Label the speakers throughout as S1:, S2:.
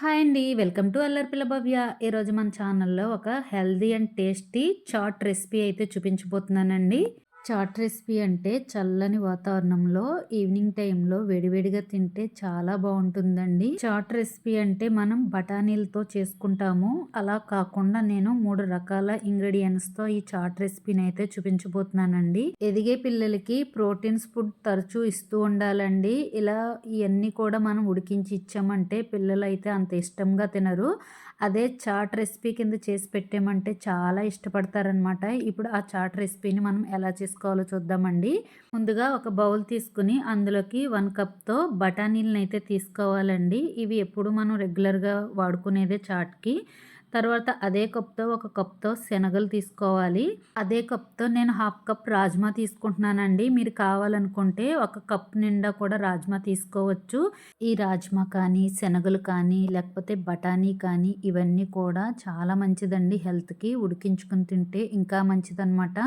S1: Hi అండి. Welcome to Allaripilla Bhavya. ఈరోజు మన ఛానల్లో ఒక healthy and tasty chaat recipe అయితే చూపించబోతున్నానండి. చాట్ రెసిపీ అంటే చల్లని వాతావరణంలో ఈవినింగ్ టైంలో వేడివేడిగా తింటే చాలా బాగుంటుందండి. చాట్ రెసిపీ అంటే మనం బఠానీలతో చేసుకుంటాము. అలా కాకుండా నేను మూడు రకాల ఇంగ్రీడియంట్స్తో ఈ చాట్ రెసిపీని అయితే చూపించబోతున్నానండి. ఎదిగే పిల్లలకి ప్రోటీన్స్ ఫుడ్ తరచూ ఇస్తూ ఉండాలండి. ఇలా ఇవన్నీ కూడా మనం ఉడికించి ఇచ్చామంటే పిల్లలు అయితే అంత ఇష్టంగా తినరు. అదే చాట్ రెసిపీ కింద చేసి పెట్టామంటే చాలా ఇష్టపడతారనమాట ఇప్పుడు ఆ చాట్ రెసిపీని మనం ఎలా చేసుకోవాలో చూద్దామండి. ముందుగా ఒక బౌల్ తీసుకుని అందులోకి వన్ కప్తో బఠానీలను అయితే తీసుకోవాలండి. ఇవి ఎప్పుడు మనం రెగ్యులర్గా వాడుకునేదే చాట్కి. తర్వాత అదే కప్తో ఒక కప్తో శనగలు తీసుకోవాలి. అదే కప్తో నేను హాఫ్ కప్ రాజ్మా తీసుకుంటున్నానండి. మీరు కావాలనుకుంటే ఒక కప్ నిండా కూడా రాజ్మా తీసుకోవచ్చు. ఈ రాజ్మా కానీ శనగలు కానీ లేకపోతే బఠానీ కానీ ఇవన్నీ కూడా చాలా మంచిదండి హెల్త్కి. ఉడికించుకుని తింటే ఇంకా మంచిదన్నమాట.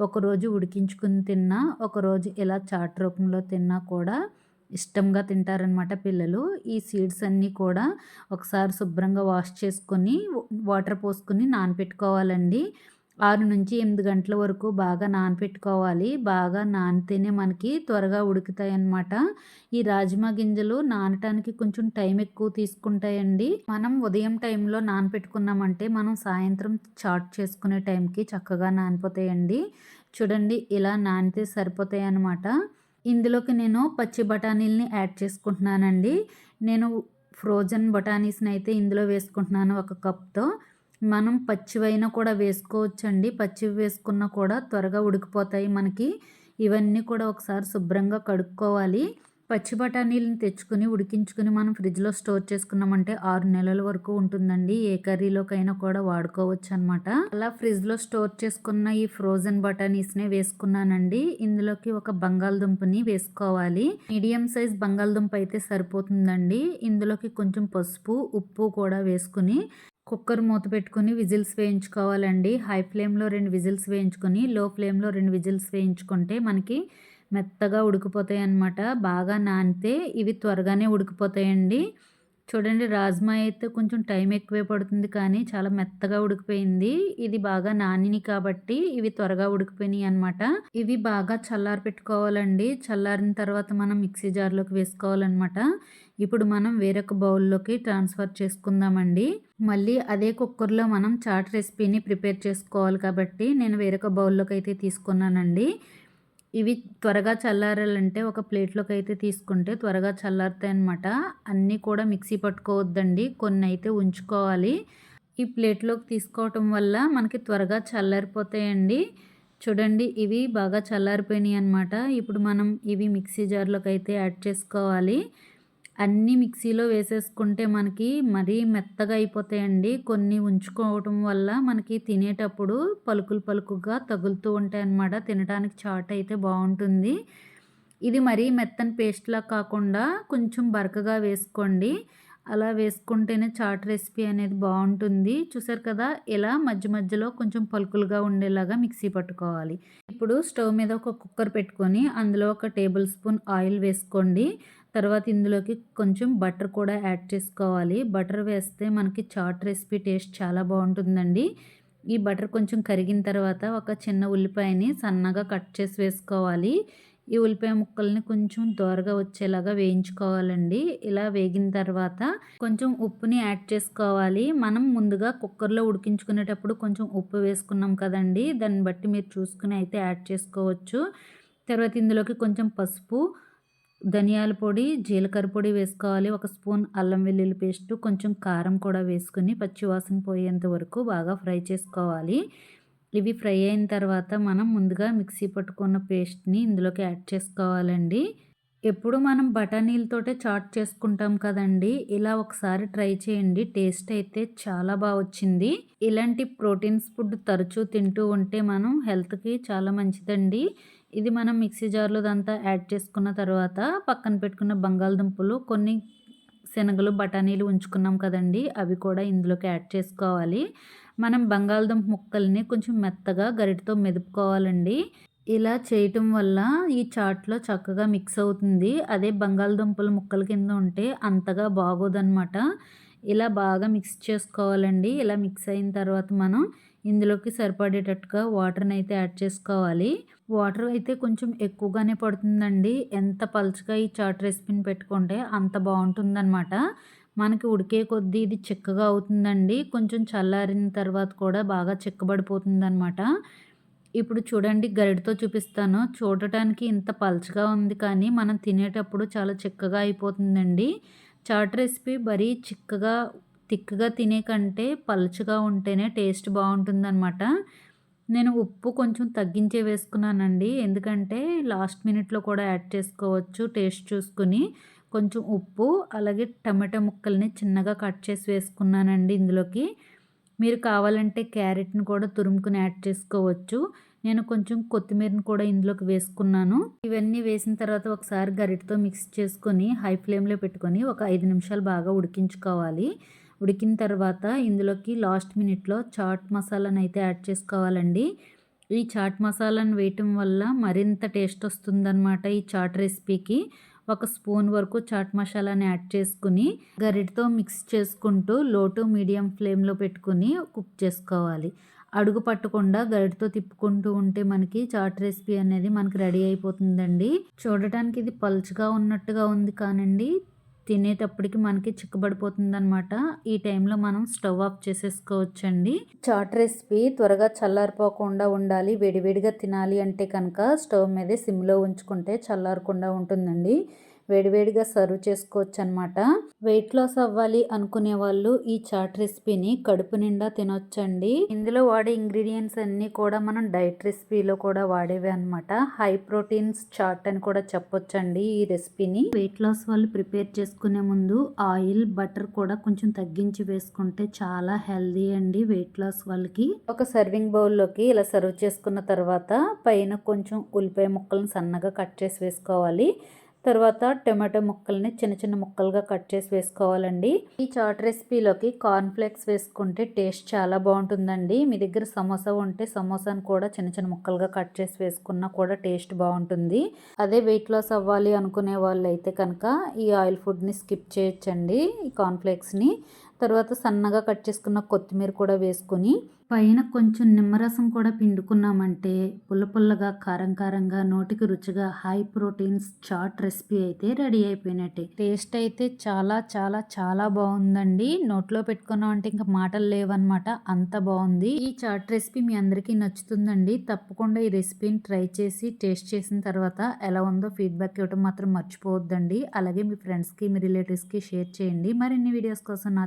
S1: ఒకరోజు ఉడికించుకుని తిన్నా ఒకరోజు ఇలా చాట్ రూపంలో తిన్నా కూడా ఇష్టంగా తింటారనమాట పిల్లలు. ఈ సీడ్స్ అన్నీ కూడా ఒకసారి శుభ్రంగా వాష్ చేసుకొని వాటర్ పోసుకొని నానపెట్టుకోవాలండి. ఆరు నుంచి ఎనిమిది గంటల వరకు బాగా నానపెట్టుకోవాలి. బాగా నానితేనే మనకి త్వరగా ఉడుకుతాయి అన్నమాట ఈ రాజ్మా గింజలు నానటానికి కొంచెం టైం ఎక్కువ తీసుకుంటాయండి. మనం ఉదయం టైంలో నానపెట్టుకున్నామంటే మనం సాయంత్రం చాట్ చేసుకునే టైంకి చక్కగా నానిపోతాయండి. చూడండి ఇలా నానితే సరిపోతాయి అన్నమాట ఇందులోకి నేను పచ్చి బఠానీలని యాడ్ చేసుకుంటున్నానండి. నేను ఫ్రోజన్ బఠానీస్ని అయితే ఇందులో వేసుకుంటున్నాను ఒక కప్తో. మనం పచ్చివైనా కూడా వేసుకోవచ్చండి. పచ్చివి వేసుకున్నా కూడా త్వరగా ఉడికిపోతాయి మనకి. ఇవన్నీ కూడా ఒకసారి శుభ్రంగా కడుక్కోవాలి. పచ్చి బఠానీలను తెచ్చుకుని ఉడికించుకుని మనం ఫ్రిడ్జ్లో స్టోర్ చేసుకున్నామంటే ఆరు నెలల వరకు ఉంటుందండి. ఏ కర్రీలోకైనా కూడా వాడుకోవచ్చు అనమాట అలా ఫ్రిడ్జ్లో స్టోర్ చేసుకున్న ఈ ఫ్రోజన్ బఠానీస్నే వేసుకున్నానండి. ఇందులోకి ఒక బంగాళదుంపని వేసుకోవాలి. మీడియం సైజ్ బంగాళదుంప అయితే సరిపోతుందండి. ఇందులోకి కొంచెం పసుపు ఉప్పు కూడా వేసుకుని కుక్కర్ మూత పెట్టుకుని విజిల్స్ వేయించుకోవాలండి. హై ఫ్లేమ్లో రెండు విజిల్స్ వేయించుకొని లో ఫ్లేమ్లో రెండు విజిల్స్ వేయించుకుంటే మనకి మెత్తగా ఉడికిపోతాయి అన్నమాట బాగా నానితే ఇవి త్వరగానే ఉడికిపోతాయండి. చూడండి రాజ్మా అయితే కొంచెం టైం ఎక్కువే పడుతుంది కానీ చాలా మెత్తగా ఉడికిపోయింది. ఇది బాగా నానిని కాబట్టి ఇవి త్వరగా ఉడికిపోయినాయి అనమాట ఇవి బాగా చల్లారి పెట్టుకోవాలండి. చల్లారిన తర్వాత మనం మిక్సీ జార్లోకి వేసుకోవాలన్నమాట. ఇప్పుడు మనం వేరొక బౌల్లోకి ట్రాన్స్ఫర్ చేసుకుందామండి. మళ్ళీ అదే కుక్కర్లో మనం చాట్ రెసిపీని ప్రిపేర్ చేసుకోవాలి కాబట్టి నేను వేరొక బౌల్లోకి అయితే తీసుకున్నానండి. ఇవి త్వరగా చల్లారాలంటే ఒక ప్లేట్లోకి అయితే తీసుకుంటే త్వరగా చల్లారుతాయి అనమాట అన్నీ కూడా మిక్సీ పట్టుకోవద్దండి. కొన్ని అయితే ఉంచుకోవాలి. ఈ ప్లేట్లోకి తీసుకోవటం వల్ల మనకి త్వరగా చల్లారిపోతాయండి. చూడండి ఇవి బాగా చల్లారిపోయినాయి అనమాట ఇప్పుడు మనం ఇవి మిక్సీ జార్లోకి అయితే యాడ్ చేసుకోవాలి. అన్నీ మిక్సీలో వేసేసుకుంటే మనకి మరీ మెత్తగా అయిపోతాయండి. కొన్ని ఉంచుకోవటం వల్ల మనకి తినేటప్పుడు పలుకులు పలుకుగా తగులుతూ ఉంటాయి అన్నమాట తినడానికి చాట్ అయితే బాగుంటుంది. ఇది మరీ మెత్తని పేస్ట్లా కాకుండా కొంచెం బరకగా వేసుకోండి. అలా వేసుకుంటేనే చాట్ రెసిపీ అనేది బాగుంటుంది. చూసారు కదా? ఇలా మధ్య మధ్యలో కొంచెం పలుకులుగా ఉండేలాగా మిక్సీ పట్టుకోవాలి. ఇప్పుడు స్టవ్ మీద ఒక కుక్కర్ పెట్టుకొని అందులో ఒక టేబుల్ స్పూన్ ఆయిల్ వేసుకోండి. తర్వాత ఇందులోకి కొంచెం బటర్ కూడా యాడ్ చేసుకోవాలి. బటర్ వేస్తే మనకి చాట్ రెసిపీ టేస్ట్ చాలా బాగుంటుందండి. ఈ బటర్ కొంచెం కరిగిన తర్వాత ఒక చిన్న ఉల్లిపాయని సన్నగా కట్ చేసి వేసుకోవాలి. ఈ ఉల్లిపాయ ముక్కల్ని కొంచెం దోరగా వచ్చేలాగా వేయించుకోవాలండి. ఇలా వేగిన తర్వాత కొంచెం ఉప్పుని యాడ్ చేసుకోవాలి. మనం ముందుగా కుక్కర్లో ఉడికించుకునేటప్పుడు కొంచెం ఉప్పు వేసుకున్నాం కదండి. దాన్ని బట్టి మీరు చూసుకుని అయితే యాడ్ చేసుకోవచ్చు. తర్వాత ఇందులోకి కొంచెం పసుపు ధనియాల పొడి జీలకర్ర పొడి వేసుకోవాలి. ఒక స్పూన్ అల్లం వెల్లుల్లి పేస్ట్ కొంచెం కారం కూడా వేసుకుని పచ్చివాసన పోయేంత వరకు బాగా ఫ్రై చేసుకోవాలి. ఇవి ఫ్రై అయిన తర్వాత మనం ముందుగా మిక్సీ పట్టుకున్న పేస్ట్ని ఇందులోకి యాడ్ చేసుకోవాలండి. ఎప్పుడు మనం బఠానీలతోటే చాట్ చేసుకుంటాం కదండి ఇలా ఒకసారి ట్రై చేయండి. టేస్ట్ అయితే చాలా బాగా వచ్చింది. ఇలాంటి ప్రోటీన్స్ ఫుడ్ తరచూ తింటూ ఉంటే మనం హెల్త్కి చాలా మంచిదండి. ఇది మనం మిక్సీ జార్లో దంతా యాడ్ చేసుకున్న తర్వాత పక్కన పెట్టుకున్న బంగాళదుంపలు కొన్ని శనగలు బఠానీలు ఉంచుకున్నాం కదండి. అవి కూడా ఇందులోకి యాడ్ చేసుకోవాలి. మనం బంగాళదుంప ముక్కల్ని కొంచెం మెత్తగా గరిటతో మెదుపుకోవాలండి. ఇలా చేయటం వల్ల ఈ చాట్లో చక్కగా మిక్స్ అవుతుంది. అదే బంగాళదుంపలు ముక్కల కింద ఉంటే అంతగా బాగోదన్నమాట. ఇలా బాగా మిక్స్ చేసుకోవాలండి. ఇలా మిక్స్ అయిన తర్వాత మనం ఇందులోకి సరిపడేటట్టుగా వాటర్ని అయితే యాడ్ చేసుకోవాలి. వాటర్ అయితే కొంచెం ఎక్కువగానే పడుతుందండి. ఎంత పలుచగా ఈ చాట్ రెసిపీని పెట్టుకుంటే అంత బాగుంటుందన్నమాట. మనకి ఉడికే కొద్దీ ఇది చిక్కగా అవుతుందండి. కొంచెం చల్లారిన తర్వాత కూడా బాగా చిక్కబడిపోతుంది అనమాట ఇప్పుడు చూడండి గరిటతో చూపిస్తాను. చూడటానికి ఇంత పలచగా ఉంది కానీ మనం తినేటప్పుడు చాలా చిక్కగా అయిపోతుందండి. చాట్ రెసిపీ మరీ చిక్కగా తిక్కగా తినే కంటే పలుచగా ఉంటేనే టేస్ట్ బాగుంటుందన్నమాట. నేను ఉప్పు కొంచెం తగ్గించే వేసుకున్నానండి. ఎందుకంటే లాస్ట్ మినిట్లో కూడా యాడ్ చేసుకోవచ్చు టేస్ట్ చూసుకుని. కొంచెం ఉప్పు అలాగే టమాటా ముక్కల్ని చిన్నగా కట్ చేసి వేసుకున్నానండి ఇందులోకి. మీరు కావాలంటే క్యారెట్ని కూడా తురుముకుని యాడ్ చేసుకోవచ్చు. నేను కొంచెం కొత్తిమీరని కూడా ఇందులోకి వేసుకున్నాను. ఇవన్నీ వేసిన తర్వాత ఒకసారి గరిటతో మిక్స్ చేసుకొని హై ఫ్లేమ్లో పెట్టుకొని ఒక ఐదు నిమిషాలు బాగా ఉడికించుకోవాలి. ఉడికిన తర్వాత ఇందులోకి లాస్ట్ మినిట్లో చాట్ మసాలాను అయితే యాడ్ చేసుకోవాలండి. ఈ చాట్ మసాలాను వేయటం వల్ల మరింత టేస్ట్ వస్తుందన్నమాట ఈ చాట్ రెసిపీకి. ఒక స్పూన్ వరకు చాట్ మసాలాని యాడ్ చేసుకుని గరిటతో మిక్స్ చేసుకుంటూ లో టు మీడియం ఫ్లేమ్లో పెట్టుకుని కుక్ చేసుకోవాలి. అడుగు పట్టకుండా గరిటతో తిప్పుకుంటూ ఉంటే మనకి చాట్ రెసిపీ అనేది మనకి రెడీ అయిపోతుందండి. చూడటానికి ఇది పలుచగా ఉన్నట్టుగా ఉంది కానండి. తినేటప్పటికి మనకి చిక్కబడిపోతుంది అనమాట ఈ టైంలో మనం స్టవ్ ఆఫ్ చేసేసుకోవచ్చండి. చాట్ రెసిపీ త్వరగా చల్లారిపోకుండా ఉండాలి వేడివేడిగా తినాలి అంటే కనుక స్టవ్ మీదే సిమ్లో ఉంచుకుంటే చల్లారకుండా ఉంటుందండి. వేడివేడిగా సర్వ్ చేసుకోవచ్చు అనమాట వెయిట్ లాస్ అవ్వాలి అనుకునే వాళ్ళు ఈ చాట్ రెసిపీని కడుపు నిండా తినొచ్చండి. ఇందులో వాడే ఇంగ్రీడియంట్స్ అన్ని కూడా మనం డైట్ రెసిపీలో కూడా వాడేవి అనమాట హై ప్రోటీన్స్ చాట్ అని కూడా చెప్పొచ్చండి ఈ రెసిపీని. వెయిట్ లాస్ వాళ్ళు ప్రిపేర్ చేసుకునే ముందు ఆయిల్ బటర్ కూడా కొంచెం తగ్గించి వేసుకుంటే చాలా హెల్దీ అండి వెయిట్ లాస్ వాళ్ళకి. ఒక సర్వింగ్ బౌల్లోకి ఇలా సర్వ్ చేసుకున్న తర్వాత పైన కొంచెం ఉల్లిపాయ ముక్కలను సన్నగా కట్ చేసి వేసుకోవాలి. తర్వాత టమాటో ముక్కల్ని చిన్న చిన్న ముక్కలుగా కట్ చేసి వేసుకోవాలండి. ఈ చాట్ రెసిపీలోకి కార్న్ఫ్లేక్స్ వేసుకుంటే టేస్ట్ చాలా బాగుంటుందండి. మీ దగ్గర సమోసా ఉంటే సమోసాను కూడా చిన్న చిన్న ముక్కలుగా కట్ చేసి వేసుకున్నా కూడా టేస్ట్ బాగుంటుంది. అదే వెయిట్ లాస్ అవ్వాలి అనుకునే వాళ్ళు అయితే కనుక ఈ ఆయిల్ ఫుడ్ని స్కిప్ చేయొచ్చండి ఈ కార్న్ఫ్లేక్స్ని. తర్వాత సన్నగా కట్ చేసుకున్న కొత్తిమీర కూడా వేసుకొని పైన కొంచెం నిమ్మరసం కూడా పిండుకున్నామంటే పుల్ల పుల్లగా కారం కారంగా నోటికి రుచిగా హై ప్రోటీన్స్ చాట్ రెసిపీ అయితే రెడీ అయిపోయినట్టే. టేస్ట్ అయితే చాలా చాలా చాలా బాగుందండి. నోట్లో పెట్టుకున్నాం అంటే ఇంకా మాటలు లేవన్నమాట. అంత బాగుంది. ఈ చాట్ రెసిపీ మీ అందరికీ నచ్చుతుందండి. తప్పకుండా ఈ రెసిపీని ట్రై చేసి టేస్ట్ చేసిన తర్వాత ఎలా ఉందో ఫీడ్బ్యాక్ ఇవ్వడం మాత్రం మర్చిపోవద్దండి. అలాగే మీ ఫ్రెండ్స్కి మీ రిలేటివ్స్కి షేర్ చేయండి. మరిన్ని వీడియోస్ కోసం నా